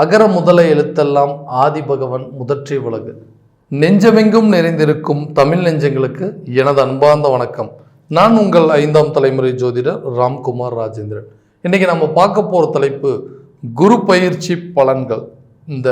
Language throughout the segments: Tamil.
அகர முதல எழுத்தெல்லாம் ஆதி பகவன் முதற்றி உலகு நெஞ்சமெங்கும் நிறைந்திருக்கும் தமிழ் நெஞ்சங்களுக்கு எனது அன்பார்ந்த வணக்கம். நான் உங்கள் ஐந்தாம் தலைமுறை ஜோதிடர் ராம்குமார் ராஜேந்திரன். இன்னைக்கு நம்ம பார்க்க போகிற தலைப்பு குரு பயிற்சி பலன்கள். இந்த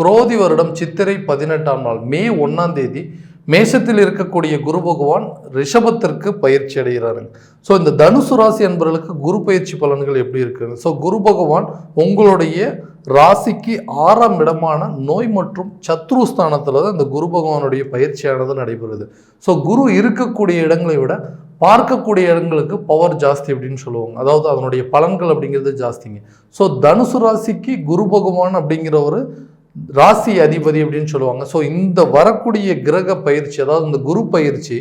குரோதி வருடம் சித்திரை பதினெட்டாம் நாள் மே ஒன்றாம் தேதி மேஷத்தில் இருக்கக்கூடிய குரு பகவான் ரிஷபத்திற்கு பயிற்சி அடைகிறாருங்க. ஸோ இந்த தனுசு ராசி என்பவர்களுக்கு குரு பயிற்சி பலன்கள் எப்படி இருக்குன்னு? ஸோ குரு பகவான் உங்களுடைய ராசிக்கு ஆறாம் இடமான நோய் மற்றும் சத்ரு ஸ்தானத்தில் தான் இந்த குரு பகவானுடைய பயிற்சியானது நடைபெறுது. ஸோ குரு இருக்கக்கூடிய இடங்களை விட பார்க்கக்கூடிய இடங்களுக்கு பவர் ஜாஸ்தி அப்படின்னு சொல்லுவாங்க. அதாவது அதனுடைய பலன்கள் அப்படிங்கிறது ஜாஸ்திங்க. ஸோ தனுசு ராசிக்கு குரு பகவான் அப்படிங்கிற ஒரு ராசி அதிபதி அப்படின்னு சொல்லுவாங்க. ஸோ இந்த வரக்கூடிய கிரக பயிற்சி அதாவது இந்த குரு பயிற்சி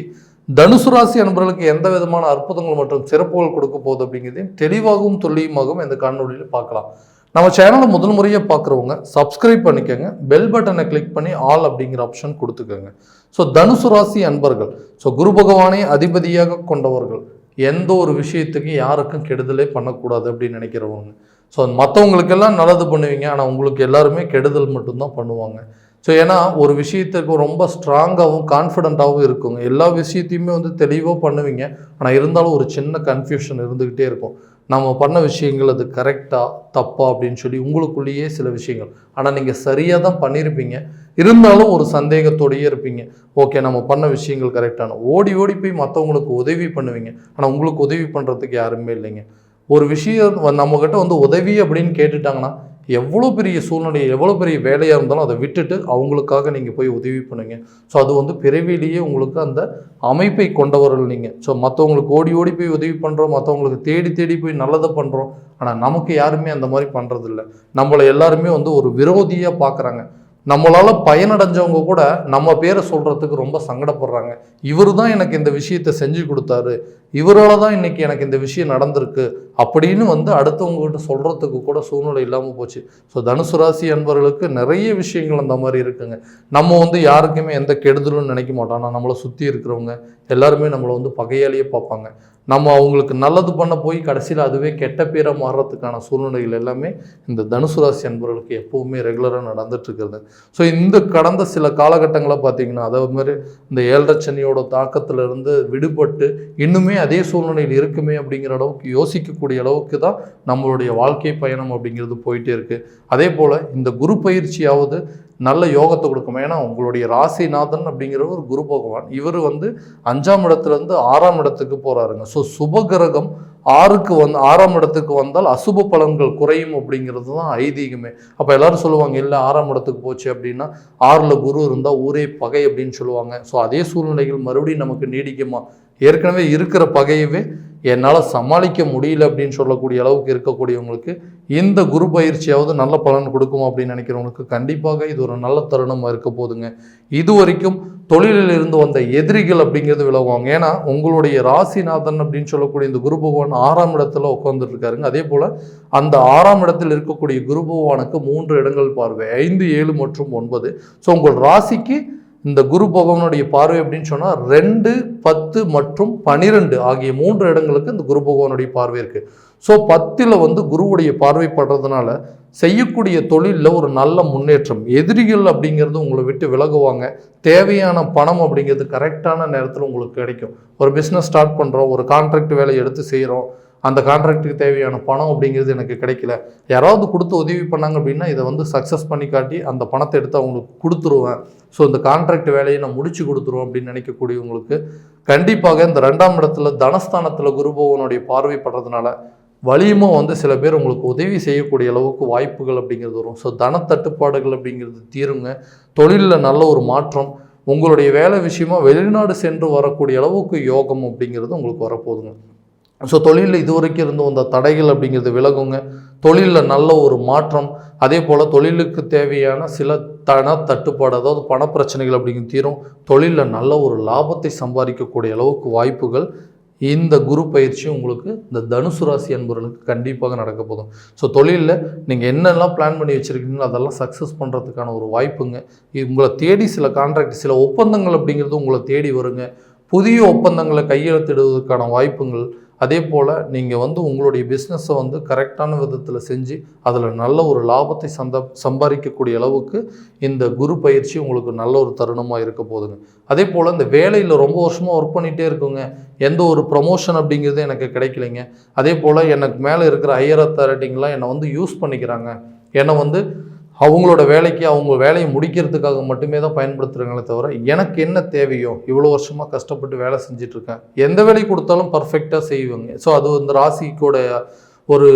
தனுசு ராசி அன்பர்களுக்கு எந்த விதமான அற்புதங்கள் மற்றும் சிறப்புகள் கொடுக்க போகுது அப்படிங்கிறதையும் தெளிவாகவும் துல்லியமாகவும் இந்த காணொலியில் பார்க்கலாம். நம்ம சேனலை முதல் முறையாக பார்க்குறவங்க சப்ஸ்கிரைப் பண்ணிக்கோங்க. பெல் பட்டனை கிளிக் பண்ணி ஆல் அப்படிங்கிற ஆப்ஷன் கொடுத்துக்கோங்க. ஸோ தனுசு ராசி அன்பர்கள் ஸோ குரு பகவானை அதிபதியாக கொண்டவர்கள் எந்த ஒரு விஷயத்துக்கு யாருக்கும் கெடுதலே பண்ணக்கூடாது அப்படின்னு நினைக்கிறவங்க. ஸோ மற்றவங்களுக்கெல்லாம் நல்லது பண்ணுவீங்க ஆனால் உங்களுக்கு எல்லாருமே கெடுதல் மட்டும்தான் பண்ணுவாங்க. ஸோ ஏன்னா ஒரு விஷயத்துக்கு ரொம்ப ஸ்ட்ராங்காகவும் கான்ஃபிடண்ட்டாகவும் இருக்குங்க. எல்லா விஷயத்தையுமே வந்து தெளிவாக பண்ணுவீங்க. ஆனால் இருந்தாலும் ஒரு சின்ன கன்ஃபியூஷன் இருந்துக்கிட்டே இருக்கும். நம்ம பண்ண விஷயங்கள் அது கரெக்டாக தப்பா அப்படின்னு சொல்லி உங்களுக்குள்ளேயே சில விஷயங்கள். ஆனால் நீங்கள் சரியாக தான் பண்ணியிருப்பீங்க இருந்தாலும் ஒரு சந்தேகத்தோடையே இருப்பீங்க. ஓகே நம்ம பண்ண விஷயங்கள் கரெக்டான ஓடி ஓடி போய் மற்றவங்களுக்கு உதவி பண்ணுவீங்க. ஆனால் உங்களுக்கு உதவி பண்ணுறதுக்கு யாருமே இல்லைங்க. ஒரு விஷயம் நம்மக்கிட்ட வந்து உதவி அப்படின்னு கேட்டுட்டாங்கன்னா எவ்வளோ பெரிய சூழ்நிலை எவ்வளோ பெரிய வேலையாக இருந்தாலும் அதை விட்டுட்டு அவங்களுக்காக நீங்கள் போய் உதவி பண்ணுங்க. ஸோ அது வந்து பிறவிலேயே உங்களுக்கு அந்த அமைப்பை கொண்டவர்கள் நீங்கள் ஸோ மற்றவங்களுக்கு ஓடி ஓடி போய் உதவி பண்ணுறோம் மற்றவங்களுக்கு தேடி தேடி போய் நல்லதை பண்ணுறோம் ஆனால் நமக்கு யாருமே அந்த மாதிரி பண்ணுறதில்ல நம்மளை எல்லாருமே வந்து ஒரு விரோதியாக பார்க்குறாங்க நம்மளால் பயனடைஞ்சவங்க கூட நம்ம பேரை சொல்கிறதுக்கு ரொம்ப சங்கடப்படுறாங்க. இவர் தான் எனக்கு இந்த விஷயத்தை செஞ்சு கொடுத்தாரு. இவரால் தான் இன்னைக்கு எனக்கு இந்த விஷயம் நடந்திருக்கு அப்படின்னு வந்து அடுத்தவங்ககிட்ட சொல்கிறதுக்கு கூட சூழ்நிலை இல்லாமல் போச்சு. ஸோ தனுசு ராசி அன்பர்களுக்கு நிறைய விஷயங்கள் அந்த மாதிரி இருக்குங்க. நம்ம வந்து யாருக்குமே எந்த கெடுதலும் நினைக்க மாட்டோம். ஆனால் நம்மளை சுற்றி இருக்கிறவங்க எல்லாருமே நம்மளை வந்து பகையாலேயே பார்ப்பாங்க. நம்ம அவங்களுக்கு நல்லது பண்ண போய் கடைசியில் அதுவே கெட்ட பேராக மாறுறதுக்கான சூழ்நிலைகள் எல்லாமே இந்த தனுசு ராசி அன்பர்களுக்கு எப்போவுமே ரெகுலராக நடந்துட்டுருக்குறது ஸோ இந்த கடந்த சில காலகட்டங்களை பார்த்தீங்கன்னா அதாவது மாதிரி இந்த ஏழரை சனியோட தாக்கத்திலிருந்து விடுபட்டு இன்னுமே அதே சூழ்நிலையில் இருக்குமே அப்படிங்கிற அளவுக்கு யோசிக்கக்கூடிய அளவுக்கு தான் நம்மளுடைய வாழ்க்கை பயணம் அப்படிங்கிறது போயிட்டே இருக்குது அதே போல் இந்த குரு பயிற்சியாவது நல்ல யோகத்தை கொடுக்கும். ஏன்னா உங்களுடைய ராசிநாதன் அப்படிங்கிறவர் குரு பகவான். இவர் வந்து அஞ்சாம் இடத்துலேருந்து ஆறாம் இடத்துக்கு போகிறாருங்க ஸோ சுபகிரகம் ஆறுக்கு வந்து ஆறாம் இடத்துக்கு வந்தால் அசுப பலன்கள் குறையும் அப்படிங்கிறது தான் ஐதீகமே. அப்போ எல்லாரும் சொல்லுவாங்க இல்லை ஆறாம் இடத்துக்கு போச்சு அப்படின்னா ஆறில் குரு இருந்தால் ஊரே பகை அப்படின்னு சொல்லுவாங்க. ஸோ அதே சூழ்நிலைகள் மறுபடியும் நமக்கு நீடிக்குமா? ஏற்கனவே இருக்கிற பகையவே என்னால் சமாளிக்க முடியல அப்படின்னு சொல்லக்கூடிய அளவுக்கு இருக்கக்கூடியவங்களுக்கு இந்த குரு பயிற்சியாவது நல்ல பலன் கொடுக்கும் அப்படின்னு நினைக்கிறவங்களுக்கு கண்டிப்பாக இது ஒரு நல்ல தருணமாக இருக்க போதுங்க. இது வரைக்கும் தொழிலில் இருந்து வந்த எதிரிகள் அப்படிங்கிறது விலகுவாங்க. ஏன்னா உங்களுடைய ராசிநாதன் அப்படின்னு சொல்லக்கூடிய இந்த குரு பகவான் ஆறாம் இடத்துல உட்காந்துட்ருக்காருங்க அதே போல் அந்த ஆறாம் இடத்தில் இருக்கக்கூடிய குரு பகவானுக்கு மூன்று இடங்கள் பார்வை. ஐந்து ஏழு மற்றும் ஒன்பது. ஸோ உங்கள் ராசிக்கு இந்த குரு பகவானுடைய பார்வை அப்படின்னு சொன்னால் ரெண்டு பத்து மற்றும் பனிரெண்டு ஆகிய மூன்று இடங்களுக்கு இந்த குரு பகவானுடைய பார்வை இருக்குது ஸோ பத்தில் வந்து குருவுடைய பார்வை படுறதுனால செய்யக்கூடிய தொழிலில் ஒரு நல்ல முன்னேற்றம். எதிரிகள் அப்படிங்கிறது உங்களை விட்டு விலகுவாங்க. தேவையான பணம் அப்படிங்கிறது கரெக்டான நேரத்தில் உங்களுக்கு கிடைக்கும். ஒரு பிஸ்னஸ் ஸ்டார்ட் பண்ணுறோம் ஒரு கான்ட்ராக்ட் வேலையை எடுத்து செய்கிறோம் அந்த கான்ட்ராக்ட்டுக்கு தேவையான பணம் அப்படிங்கிறது எனக்கு கிடைக்கல. யாராவது கொடுத்து உதவி பண்ணாங்க அப்படின்னா இதை வந்து சக்ஸஸ் பண்ணி காட்டி அந்த பணத்தை எடுத்து அவங்களுக்கு கொடுத்துருவேன். ஸோ இந்த கான்ட்ராக்ட் வேலையை நான் முடிச்சு கொடுத்துருவோம் அப்படின்னு நினைக்கக்கூடியவங்களுக்கு கண்டிப்பாக இந்த ரெண்டாம் இடத்துல தனஸ்தானத்தில் குருபோகனுடைய பார்வைப்படுறதுனால பார்வை வந்து சில பேர் உங்களுக்கு உதவி செய்யக்கூடிய அளவுக்கு வாய்ப்புகள் அப்படிங்கிறது வரும். ஸோ தனத்தட்டுப்பாடுகள் அப்படிங்கிறது தீருங்க. தொழிலில் நல்ல ஒரு மாற்றம் உங்களுடைய வேலை விஷயமா வெளிநாடு சென்று வரக்கூடிய அளவுக்கு யோகம் அப்படிங்கிறது உங்களுக்கு வரப்போகுதுங்க. ஸோ தொழிலில் இதுவரைக்கும் இருந்து வந்த தடைகள் அப்படிங்கிறது விலகுங்க. தொழிலில் நல்ல ஒரு மாற்றம். அதே போல் தொழிலுக்கு தேவையான சில தன தட்டுப்பாடு அதாவது பணப்பிரச்சனைகள் அப்படிங்கிறது தீரும். தொழிலில் நல்ல ஒரு லாபத்தை சம்பாதிக்கக்கூடிய அளவுக்கு வாய்ப்புகள். இந்த குரு பயிற்சி உங்களுக்கு இந்த தனுசு ராசி அன்பர்களுக்கு கண்டிப்பாக நடக்க போதும். ஸோ தொழிலில் நீங்கள் என்னெல்லாம் பிளான் பண்ணி வச்சுருக்கீங்களோ அதெல்லாம் சக்ஸஸ் பண்ணுறதுக்கான ஒரு வாய்ப்புங்க. இது உங்களை தேடி சில கான்ட்ராக்ட் சில ஒப்பந்தங்கள் அப்படிங்கிறது உங்களை தேடி வருங்க. புதிய ஒப்பந்தங்களை கையெழுத்திடுவதற்கான வாய்ப்புகள். அதே போல் நீங்கள் வந்து உங்களுடைய பிஸ்னஸை வந்து கரெக்டான விதத்தில் செஞ்சு அதில் நல்ல ஒரு லாபத்தை சந்த சம்பாதிக்கக்கூடிய அளவுக்கு இந்த குரு பயிற்சி உங்களுக்கு நல்ல ஒரு தருணமாக இருக்க போகுதுங்க. அதே போல் இந்த வேலையில் ரொம்ப வருஷமாக ஒர்க் பண்ணிகிட்டே இருக்குங்க. எந்த ஒரு ப்ரொமோஷன் அப்படிங்கிறது எனக்கு கிடைக்கலைங்க. அதே போல் எனக்கு மேலே இருக்கிற ஹையர் அத்தாரிட்டிங்கெலாம் என்னை வந்து யூஸ் பண்ணிக்கிறாங்க. என்னை வந்து அவங்களோட வேலைக்கு அவங்க வேலையை முடிக்கிறதுக்காக மட்டுமே தான் பயன்படுத்துகிறாங்களே தவிர எனக்கு என்ன தேவையோ இவ்வளோ வருஷமாக கஷ்டப்பட்டு வேலை செஞ்சிட்ருக்கேன் எந்த வேலை கொடுத்தாலும் பர்ஃபெக்டாக செய்வாங்க. ஸோ அது இந்த ராசிக்கோட ஒரு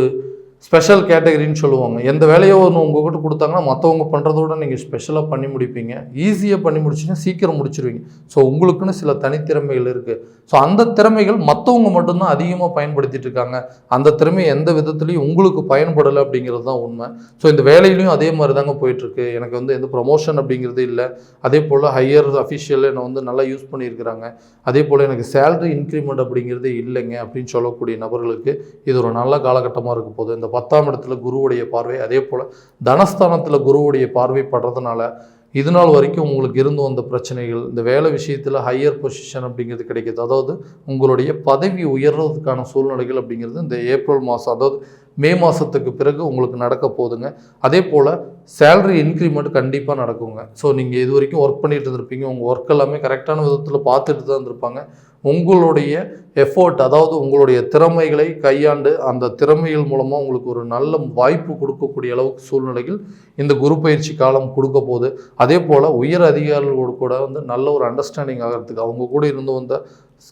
ஸ்பெஷல் கேட்டகரின்னு சொல்லுவாங்க. எந்த வேலையோ ஒன்று உங்கள்கிட்ட கொடுத்தாங்கன்னா மற்றவங்க பண்ணுறதோட நீங்கள் ஸ்பெஷலாக பண்ணி முடிப்பீங்க. ஈஸியாக பண்ணி முடிச்சிங்கன்னா சீக்கிரம் முடிச்சிருவீங்க. ஸோ உங்களுக்குன்னு சில தனித்திறமைகள் இருக்குது ஸோ அந்த திறமைகள் மற்றவங்க மட்டும்தான் அதிகமாக பயன்படுத்திட்டு இருக்காங்க. அந்த திறமை எந்த விதத்துலையும் உங்களுக்கு பயன்படலை அப்படிங்கிறது தான் உண்மை. ஸோ இந்த வேலையிலையும் அதே மாதிரி தாங்க போயிட்டுருக்கு எனக்கு வந்து எந்த ப்ரொமோஷன் அப்படிங்கிறது இல்லை. அதே போல் ஹையர் அஃபிஷியல் என்னை வந்து நல்லா யூஸ் பண்ணியிருக்கிறாங்க. அதே போல் எனக்கு சேலரி இன்க்ரிமெண்ட் அப்படிங்கிறது இல்லைங்க அப்படின்னு சொல்லக்கூடிய நபர்களுக்கு இது ஒரு நல்ல காலகட்டமாக இருக்க போது இந்த பத்தாம் இடத்துல குருவுடைய பார்வை அதே போல் தனஸ்தானத்தில் குருவுடைய பார்வை படுறதுனால இது நாள் வரைக்கும் உங்களுக்கு இருந்து வந்த பிரச்சனைகள் இந்த வேலை விஷயத்தில் ஹையர் பொசிஷன் அப்படிங்கிறது கிடைக்கிது. அதாவது உங்களுடைய பதவி உயர்றதுக்கான சூழ்நிலைகள் அப்படிங்கிறது இந்த ஏப்ரல் மாதம் அதாவது மே மாதத்துக்கு பிறகு உங்களுக்கு நடக்க போகுதுங்க. அதே போல் சேலரி இன்க்ரிமெண்ட் கண்டிப்பாக நடக்குங்க. ஸோ நீங்கள் இது வரைக்கும் ஒர்க் பண்ணிகிட்டு இருந்திருப்பீங்க. உங்கள் ஒர்க் எல்லாமே கரெக்டான விதத்தில் பார்த்துட்டு தான் இருந்திருப்பாங்க. உங்களுடைய எஃபோர்ட் அதாவது உங்களுடைய திறமைகளை கையாண்டு அந்த திறமைகள் மூலமாக உங்களுக்கு ஒரு நல்ல வாய்ப்பு கொடுக்கக்கூடிய அளவுக்கு சூழ்நிலையில் இந்த குரு பயிற்சி காலம் கொடுக்க போகுது. அதே போல் உயர் அதிகாரிகளோடு கூட வந்து நல்ல ஒரு அண்டர்ஸ்டாண்டிங் ஆகிறதுக்கு அவங்க கூட இருந்து வந்த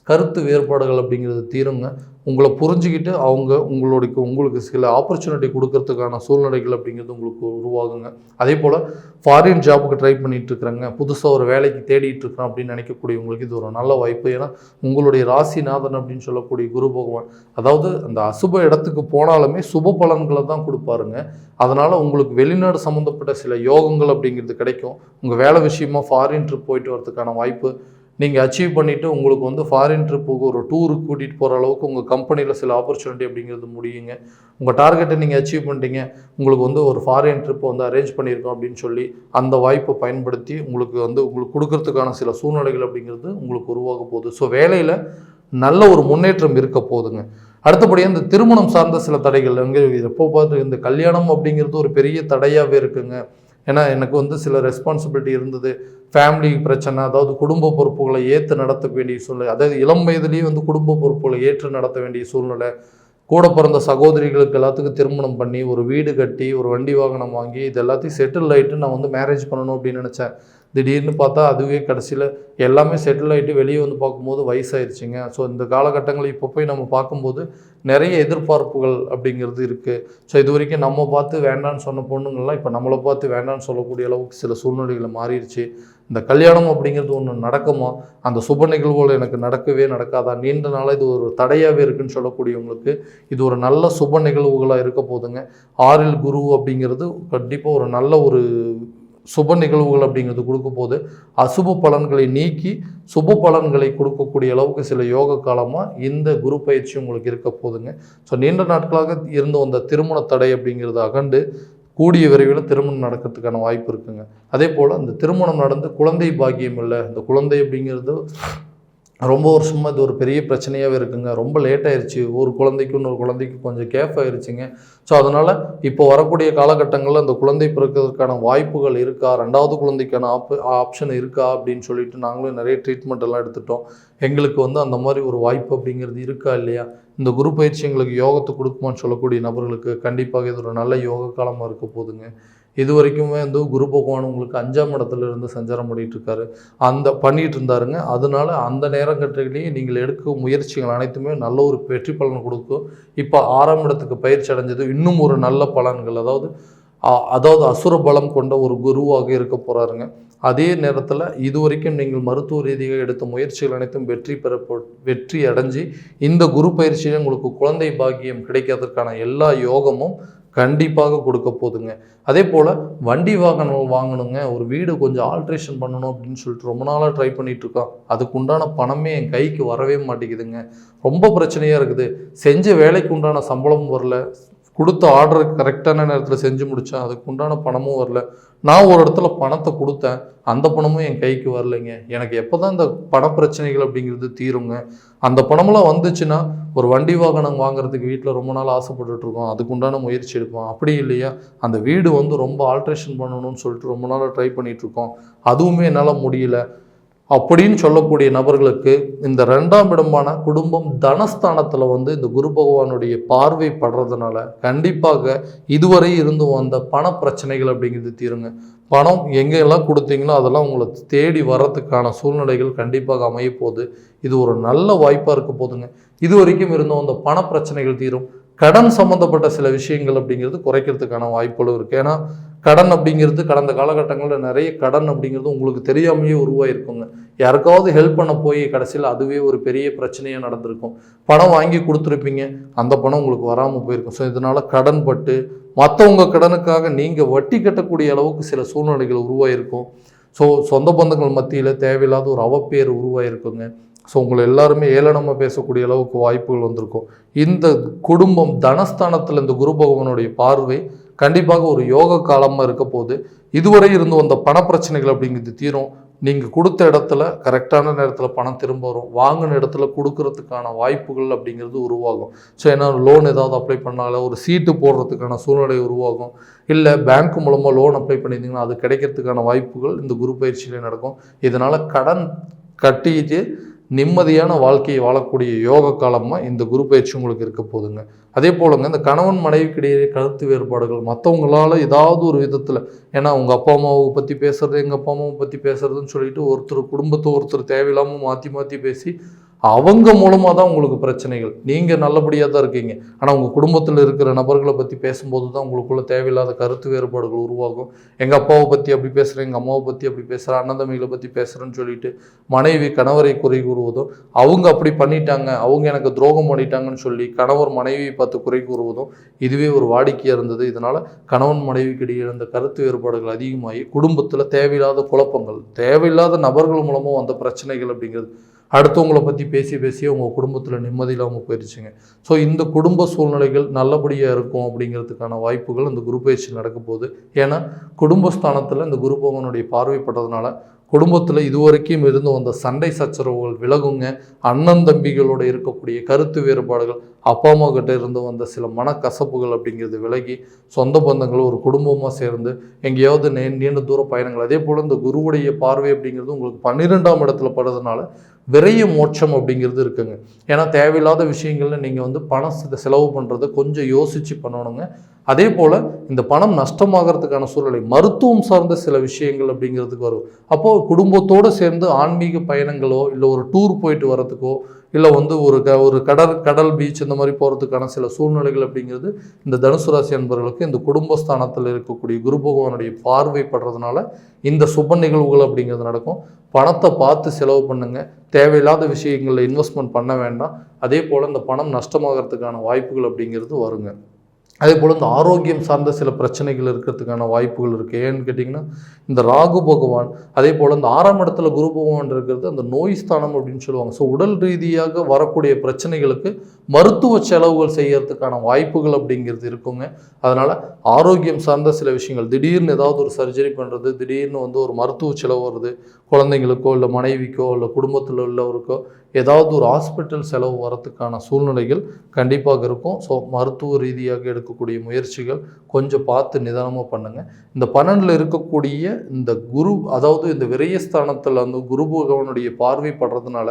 கருத்து வேறுபாடுகள் அப்படிங்கிறது தீருங்க. உங்களை புரிஞ்சுக்கிட்டு அவங்க உங்களுடைய உங்களுக்கு சில ஆப்பர்ச்சுனிட்டி கொடுக்கறதுக்கான சூழ்நிலைகள் அப்படிங்கிறது உங்களுக்கு உருவாகுங்க. அதே போல் ஃபாரின் ஜாபுக்கு ட்ரை பண்ணிகிட்டு இருக்கிறாங்க. புதுசாக ஒரு வேலைக்கு தேடிட்டு இருக்கிறோம் அப்படின்னு நினைக்கக்கூடியவங்களுக்கு இது ஒரு நல்ல வாய்ப்பு. ஏன்னா உங்களுடைய ராசிநாதன் அப்படின்னு சொல்லக்கூடிய குரு பகவான் அதாவது அந்த அசுப இடத்துக்கு போனாலுமே சுப பலன்களை தான் கொடுப்பாருங்க. அதனால் உங்களுக்கு வெளிநாடு சம்மந்தப்பட்ட சில யோகங்கள் அப்படிங்கிறது கிடைக்கும். உங்கள் வேலை விஷயமா ஃபாரின் ட்ரிப் போயிட்டு வரதுக்கான வாய்ப்பு நீங்கள் அச்சீவ் பண்ணிவிட்டு உங்களுக்கு வந்து ஃபாரின் ட்ரிப்புக்கு ஒரு டூருக்கு கூட்டிகிட்டு போகிற அளவுக்கு உங்கள் கம்பெனியில் சில ஆப்பர்ச்சுனிட்டி அப்படிங்கிறது முடியுங்க. உங்கள் டார்கெட்டை நீங்கள் அச்சீவ் பண்ணிட்டீங்க. உங்களுக்கு வந்து ஒரு ஃபாரின் ட்ரிப்பை வந்து அரேஞ்ச் பண்ணியிருக்கோம் அப்படின்னு சொல்லி அந்த வாய்ப்பை பயன்படுத்தி உங்களுக்கு வந்து உங்களுக்கு கொடுக்கறதுக்கான சில சூழ்நிலைகள் அப்படிங்கிறது உங்களுக்கு உருவாக போகுது. ஸோ வேலையில் நல்ல ஒரு முன்னேற்றம் இருக்க போகுதுங்க. அடுத்தபடியாக இந்த திருமணம் சார்ந்த சில தடைகள். எங்கே எப்போ பார்த்து இந்த கல்யாணம் அப்படிங்கிறது ஒரு பெரிய தடையாகவே இருக்குங்க. ஏன்னா எனக்கு வந்து சில ரெஸ்பான்சிபிலிட்டி இருந்தது. ஃபேமிலி பிரச்சனை அதாவது குடும்ப பொறுப்புகளை ஏற்று நடத்த வேண்டிய சூழ்நிலை. அதாவது இளம் வயதுலேயே வந்து குடும்ப பொறுப்புகளை ஏற்று நடத்த வேண்டிய சூழ்நிலை. கூட பிறந்த சகோதரிகளுக்கு எல்லாத்துக்கும் திருமணம் பண்ணி ஒரு வீடு கட்டி ஒரு வண்டி வாகனம் வாங்கி இது எல்லாத்தையும் செட்டில் ஆகிட்டு நான் வந்து மேரேஜ் பண்ணணும் அப்படின்னு நினச்சேன். திடீர்னு பார்த்தா அதுவே கடைசியில் எல்லாமே செட்டில் ஆகிட்டு வெளியே வந்து பார்க்கும்போது வயசாயிருச்சுங்க. ஸோ இந்த காலகட்டங்களில் இப்போ போய் நம்ம பார்க்கும்போது நிறைய எதிர்பார்ப்புகள் அப்படிங்கிறது இருக்குது ஸோ இது வரைக்கும் நம்ம பார்த்து வேண்டான்னு சொன்ன பொண்ணுங்கள்லாம் இப்போ நம்மளை பார்த்து வேண்டான்னு சொல்லக்கூடிய அளவுக்கு சில சூழ்நிலைகளை மாறிடுச்சு. இந்த கல்யாணம் அப்படிங்கிறது ஒன்று நடக்குமா? அந்த சுப நிகழ்வுகள் எனக்கு நடக்கவே நடக்காதா? நீண்ட நாளாக இது ஒரு தடையாகவே இருக்குன்னு சொல்லக்கூடியவங்களுக்கு இது ஒரு நல்ல சுப நிகழ்வுகளாக இருக்க போதுங்க. ஆறில் குரு அப்படிங்கிறது கண்டிப்பாக ஒரு நல்ல ஒரு சுப நிகழ்வுகள் அப்படிங்கிறது கொடுக்கும் போது அசுப பலன்களை நீக்கி சுப பலன்களை கொடுக்கக்கூடிய அளவுக்கு சில யோக காலமாக இந்த குரு பயிற்சி உங்களுக்கு இருக்க போதுங்க ஸோ நீண்ட நாட்களாக இருந்து வந்த திருமண தடை அப்படிங்கிறது அகண்டு கூடிய விரைவில் திருமணம் நடக்கிறதுக்கான வாய்ப்பு இருக்குங்க. அதே போல் இந்த திருமணம் நடந்து குழந்தை பாக்கியம் இல்லை இந்த குழந்தை அப்படிங்கிறது ரொம்ப வருஷமாக இது ஒரு பெரிய பிரச்சனையாகவே இருக்குங்க. ரொம்ப லேட் ஆயிடுச்சு ஒரு குழந்தைக்கு இன்னொரு குழந்தைக்கு கொஞ்சம் கேஃப் ஆயிடுச்சுங்க ஸோ அதனால் இப்போ வரக்கூடிய காலகட்டங்களில் அந்த குழந்தை பிறக்கிறதுக்கான வாய்ப்புகள் இருக்கா? ரெண்டாவது குழந்தைக்கான ஆப் ஆப்ஷன் இருக்கா? அப்படின்னு சொல்லிட்டு நாங்களும் நிறைய ட்ரீட்மெண்ட் எல்லாம் எடுத்துட்டோம். எங்களுக்கு வந்து அந்த மாதிரி ஒரு வாய்ப்பு அப்படிங்கிறது இருக்கா இல்லையா? இந்த குரு பயிற்சி எங்களுக்கு யோகத்தை கொடுக்குமான்னு சொல்லக்கூடிய நபர்களுக்கு கண்டிப்பாக இது ஒரு நல்ல யோக காலமாக இருக்க போதுங்க இது வரைக்குமே வந்து குரு பகவான் உங்களுக்கு அஞ்சாம் இடத்துல இருந்து சஞ்சாரம் பண்ணிகிட்டு இருக்காரு அந்த பண்ணிகிட்டு இருந்தாருங்க. அதனால அந்த நேரங்கட்டிலேயே நீங்கள் எடுக்கும் முயற்சிகள் அனைத்துமே நல்ல ஒரு வெற்றி பலன் கொடுக்கும். இப்போ ஆறாம் இடத்துக்கு பயிற்சி அடைஞ்சது இன்னும் ஒரு நல்ல பலன்கள். அதாவது அ- அதாவது அசுர பலம் கொண்ட ஒரு குருவாக இருக்க போகிறாருங்க அதே நேரத்தில் இது வரைக்கும் நீங்கள் மருத்துவ ரீதியாக எடுத்த முயற்சிகள் அனைத்தும் வெற்றி பெற வெற்றி அடைஞ்சு இந்த குரு பயிற்சியில் உங்களுக்கு குழந்தை பாக்கியம் கிடைக்கிறதுக்கான எல்லா யோகமும் கண்டிப்பாக கொடுக்க போகுதுங்க அதே போல் வண்டி வாகனம் வாங்கணுங்க. ஒரு வீடு கொஞ்சம் ஆல்ட்ரேஷன் பண்ணணும் அப்படின்னு சொல்லிட்டு ரொம்ப நாளாக ட்ரை பண்ணிகிட்டு இருக்கோம் அதுக்கு உண்டான பணமே என் கைக்கு வரவே மாட்டேங்குதுங்க. ரொம்ப பிரச்சனையாக இருக்குது. செஞ்ச வேலைக்கு உண்டான சம்பளமும் வரல. கொடுத்த ஆர்டர் கரெக்டான நேரத்தில் செஞ்சு முடித்தேன் அதுக்கு உண்டான பணமும் வரல. நான் ஒரு இடத்துல பணத்தை கொடுத்தேன். அந்த பணமும் என் கைக்கு வரலைங்க. எனக்கு எப்போ தான் இந்த பண பிரச்சனைகள் அப்படிங்கிறது தீருங்க? அந்த பணமெல்லாம் வந்துச்சுன்னா ஒரு வண்டி வாகனம் வாங்குறதுக்கு வீட்டில் ரொம்ப நாள் ஆசைப்பட்டுட்டு அதுக்குண்டான அதுக்கு உண்டான முயற்சி எடுப்போம். அப்படி இல்லையா? அந்த வீடு வந்து ரொம்ப ஆல்ட்ரேஷன் பண்ணணும்னு சொல்லிட்டு ரொம்ப நாளாக ட்ரை பண்ணிகிட்ருக்கோம் அதுவுமே என்னால் முடியல. அப்படின்னு சொல்லக்கூடிய நபர்களுக்கு இந்த ரெண்டாம் இடமான குடும்பம் தனஸ்தானத்தில் வந்து இந்த குரு பகவானுடைய பார்வை படுறதுனால கண்டிப்பாக இதுவரை இருந்து வந்த பண பிரச்சனைகள் அப்படிங்கிறது தீருங்க. பணம் எங்கெல்லாம் கொடுத்தீங்களோ அதெல்லாம் உங்களை தேடி வர்றதுக்கான சூழ்நிலைகள் கண்டிப்பாக அமைய போகுது. இது ஒரு நல்ல வாய்ப்பாக இருக்க போதுங்க இது வரைக்கும் இருந்தோம் அந்த பண பிரச்சனைகள் தீரும். கடன் சம்மந்தப்பட்ட சில விஷயங்கள் அப்படிங்கிறது குறைக்கிறதுக்கான வாய்ப்புகளும் இருக்குது ஏன்னா கடன் அப்படிங்கிறது கடந்த காலகட்டங்களில் நிறைய கடன் அப்படிங்கிறது உங்களுக்கு தெரியாமையே உருவாயிருக்குங்க. யாருக்காவது ஹெல்ப் பண்ண போய் கடைசியில் அதுவே ஒரு பெரிய பிரச்சனையாக நடந்திருக்கும். பணம் வாங்கி கொடுத்துருப்பீங்க. அந்த பணம் உங்களுக்கு வராமல் போயிருக்கும். ஸோ இதனால் கடன் பட்டு மற்றவங்க கடனுக்காக நீங்கள் வட்டி கட்டக்கூடிய அளவுக்கு சில சூழ்நிலைகள் உருவாயிருக்கும். ஸோ சொந்த பந்தங்கள் மத்தியில் தேவையில்லாத ஒரு அவப்பேர் உருவாயிருக்குங்க. ஸோ உங்களை எல்லாருமே ஏளனமாக பேசக்கூடிய அளவுக்கு வாய்ப்புகள் வந்திருக்கும். இந்த குடும்பம் தனஸ்தானத்தில் இந்த குரு பகவானுடைய பார்வை கண்டிப்பாக ஒரு யோக காலமாக இருக்க போது இதுவரை இருந்து வந்த பண பிரச்சனைகள் அப்படிங்கிறது தீரும். நீங்கள் கொடுத்த இடத்துல கரெக்டான நேரத்தில் பணம் திரும்ப வரும். வாங்கின இடத்துல கொடுக்கறதுக்கான வாய்ப்புகள் அப்படிங்கிறது உருவாகும். ஸோ ஏன்னா லோன் ஏதாவது அப்ளை பண்ணால ஒரு சீட்டு போடுறதுக்கான சூழ்நிலை உருவாகும். இல்லை பேங்க் மூலமாக லோன் அப்ளை பண்ணியிருந்தீங்கன்னா அது கிடைக்கிறதுக்கான வாய்ப்புகள் இந்த குரு பயிற்சியிலே நடக்கும். இதனால் கடன் கட்டிட்டு நிம்மதியான வாழ்க்கையை வாழக்கூடிய யோக காலமாக இந்த குரு பயிற்சி உங்களுக்கு இருக்க போதுங்க அதே போலங்க இந்த கணவன் மனைவிக்கிடையே கருத்து வேறுபாடுகள் மற்றவங்களால ஏதாவது ஒரு விதத்தில் ஏன்னா உங்கள் அப்பா அம்மாவை பற்றி பேசுறது எங்கள் அப்பா அம்மாவை பற்றி பேசுறதுன்னு சொல்லிட்டு ஒருத்தர் குடும்பத்தை ஒருத்தர் தேவையில்லாமல் மாற்றி மாற்றி பேசி அவங்க மூலமாக தான் உங்களுக்கு பிரச்சனைகள். நீங்கள் நல்லபடியாக தான் இருக்கீங்க. ஆனால் உங்கள் குடும்பத்தில் இருக்கிற நபர்களை பற்றி பேசும்போது தான் உங்களுக்குள்ள தேவையில்லாத கருத்து வேறுபாடுகள் உருவாகும். எங்கள் அப்பாவை பற்றி அப்படி பேசுகிறேன் எங்கள் அம்மாவை பற்றி அப்படி பேசுகிறேன் அண்ணன் தம்பிகளை பற்றி பேசுகிறேன்னு சொல்லிட்டு மனைவி கணவரை குறை கூறுவதும் அவங்க அப்படி பண்ணிட்டாங்க அவங்க எனக்கு துரோகம் பண்ணிட்டாங்கன்னு சொல்லி கணவர் மனைவியை பார்த்து குறை கூறுவதும் இதுவே ஒரு வாடிக்கையாக இருந்தது. இதனால் கணவன் மனைவிக்கு இடையே இருந்த கருத்து வேறுபாடுகள் அதிகமாகி குடும்பத்தில் தேவையில்லாத குழப்பங்கள் தேவையில்லாத நபர்கள் மூலமாக வந்த பிரச்சனைகள் அப்படிங்கிறது. அடுத்தவங்கள பற்றி பேசி பேசி உங்கள் குடும்பத்தில் நிம்மதி இல்லாமல் போயிடுச்சுங்க ஸோ இந்த குடும்ப சூழ்நிலைகள் நல்லபடியாக இருக்கும் அப்படிங்கிறதுக்கான வாய்ப்புகள் இந்த குரு பயிற்சி நடக்க போகுது. ஏன்னா குடும்பஸ்தானத்தில் இந்த குரு பகவானுடைய பார்வைப்பட்டதுனால குடும்பத்தில் இதுவரைக்கும் இருந்து வந்த சண்டை சச்சரவுகள் விலகுங்க. அண்ணன் தம்பிகளோட இருக்கக்கூடிய கருத்து வேறுபாடுகள் அப்பா அம்மா கிட்ட இருந்து வந்த சில மனக்கசப்புகள் அப்படிங்கிறது விலகி சொந்த பந்தங்கள் ஒரு குடும்பமாக சேர்ந்து எங்கேயாவது நே நீண்ட தூர பயணங்கள். அதே போல் இந்த குருவுடைய பார்வை அப்படிங்கிறது உங்களுக்கு பன்னிரெண்டாம் இடத்துல படுறதுனால விரைய மோட்சம் அப்படிங்கிறது இருக்குங்க. ஏன்னா தேவையில்லாத விஷயங்களில் நீங்கள் வந்து பணம் செலவு பண்ணுறதை கொஞ்சம் யோசித்து பண்ணணுங்க. அதே போல் இந்த பணம் நஷ்டமாகறதுக்கான சூழ்நிலை மருத்துவம் சார்ந்த சில விஷயங்கள் அப்படிங்கிறதுக்கு வரும். அப்போது குடும்பத்தோடு சேர்ந்து ஆன்மீக பயணங்களோ இல்லை ஒரு டூர் போயிட்டு வரத்துக்கோ இல்லை வந்து ஒரு க ஒரு கடல் கடல் பீச் இந்த மாதிரி போகிறதுக்கான சில சூழ்நிலைகள் அப்படிங்கிறது இந்த தனுசு ராசி அன்பர்களுக்கு இந்த குடும்பஸ்தானத்தில் இருக்கக்கூடிய குரு பகவானுடைய பார்வைப்படுறதுனால இந்த சுப நிகழ்வுகள் அப்படிங்கிறது நடக்கும். பணத்தை பார்த்து செலவு பண்ணுங்கள் தேவையில்லாத விஷயங்களில் இன்வெஸ்ட்மெண்ட் பண்ண வேண்டாம். அதே போல் இந்த பணம் நஷ்டமாகறதுக்கான வாய்ப்புகள் அப்படிங்கிறது வருங்க. அதே போல் இந்த ஆரோக்கியம் சார்ந்த சில பிரச்சனைகள் இருக்கிறதுக்கான வாய்ப்புகள் இருக்குது ஏன்னு கேட்டிங்கன்னா இந்த ராகு பகவான் அதே போல் இந்த ஆறாம் இடத்துல குரு பகவான் இருக்கிறது அந்த நோய் ஸ்தானம் அப்படின்னு சொல்லுவாங்க. ஸோ உடல் ரீதியாக வரக்கூடிய பிரச்சனைகளுக்கு மருத்துவ செலவுகள் செய்யறதுக்கான வாய்ப்புகள் அப்படிங்கிறது இருக்குங்க. அதனால் ஆரோக்கியம் சார்ந்த சில விஷயங்கள் திடீர்னு ஏதாவது ஒரு சர்ஜரி பண்ணுறது திடீர்னு வந்து ஒரு மருத்துவ செலவு வருது குழந்தைங்களுக்கோ இல்லை மனைவிக்கோ இல்லை குடும்பத்தில் உள்ளவருக்கோ ஏதாவது ஒரு ஹாஸ்பிட்டல் செலவு வரத்துக்கான சூழ்நிலைகள் கண்டிப்பாக இருக்கும். ஸோ மருத்துவ ரீதியாக எடுக்கக்கூடிய முயற்சிகள் கொஞ்சம் பார்த்து நிதானமாக பண்ணுங்கள் இந்த பன்னெண்டில் இருக்கக்கூடிய இந்த குரு அதாவது இந்த விரயஸ்தானத்தில் அந்த குரு பகவானுடைய பார்வை படுறதுனால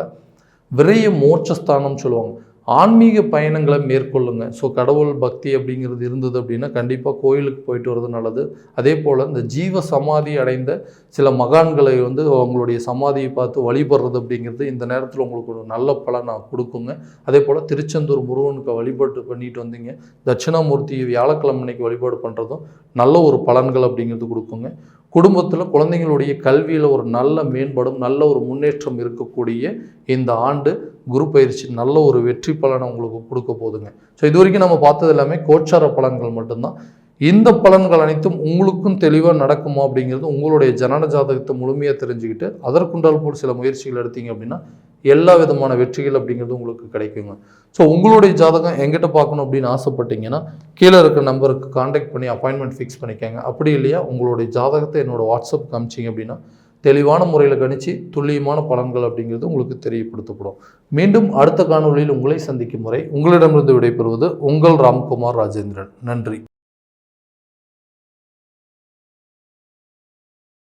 விரைய மோட்சஸ்தானம் சொல்லுவாங்க. ஆன்மீக பயணங்களை மேற்கொள்ளுங்க. ஸோ கடவுள் பக்தி அப்படிங்கிறது இருந்தது அப்படின்னா கண்டிப்பாக கோயிலுக்கு போயிட்டு வர்றது நல்லது. அதே போல் இந்த ஜீவ சமாதி அடைந்த சில மகான்களை வந்து அவங்களுடைய சமாதியை பார்த்து வழிபடுறது அப்படிங்கிறது இந்த நேரத்தில் உங்களுக்கு ஒரு நல்ல பலனை கொடுக்குங்க. அதே போல் திருச்செந்தூர் முருகனுக்கு வழிபாட்டு பண்ணிட்டு வந்தீங்க. தட்சிணாமூர்த்தி வியாழக்கிழமை அன்னைக்கு வழிபாடு பண்ணுறதும் நல்ல ஒரு பலன்கள் அப்படிங்கிறது கொடுக்குங்க. குடும்பத்தில் குழந்தைங்களுடைய கல்வியில் ஒரு நல்ல மேம்பாடும் நல்ல ஒரு முன்னேற்றம் இருக்கக்கூடிய இந்த ஆண்டு குரு பயிற்சி நல்ல ஒரு வெற்றி பலனை உங்களுக்கு கொடுக்க போகுதுங்க. ஸோ இது வரைக்கும் நம்ம பார்த்தது எல்லாமே கோச்சார பலன்கள் மட்டும்தான். இந்த பலன்கள் அனைத்தும் உங்களுக்கும் தெளிவாக நடக்குமா அப்படிங்கிறது உங்களுடைய ஜனன ஜாதகத்தை முழுமையாக தெரிஞ்சுக்கிட்டு அதற்குண்டால் போல் சில முயற்சிகள் எடுத்தீங்க அப்படின்னா எல்லா விதமான வெற்றிகள் அப்படிங்கிறது உங்களுக்கு கிடைக்குங்க. ஸோ உங்களுடைய ஜாதகம் எங்கிட்ட பார்க்கணும் அப்படின்னு ஆசைப்பட்டீங்கன்னா கீழே இருக்க நம்பருக்கு காண்டாக்ட் பண்ணி அப்பாயின்மெண்ட் ஃபிக்ஸ் பண்ணிக்கோங்க. அப்படி இல்லையா உங்களுடைய ஜாதகத்தை என்னோட வாட்ஸ்அப் காமிச்சிங்க அப்படின்னா தெளிவான முறையில் கணிச்சு துல்லியமான பலன்கள் அப்படிங்கிறது உங்களுக்கு தெரியப்படுத்தப்படும். மீண்டும் அடுத்த காணொளியில் உங்களை சந்திக்கும் முறை உங்களிடமிருந்து விடைபெறுவது உங்கள் ராம்குமார் ராஜேந்திரன். நன்றி.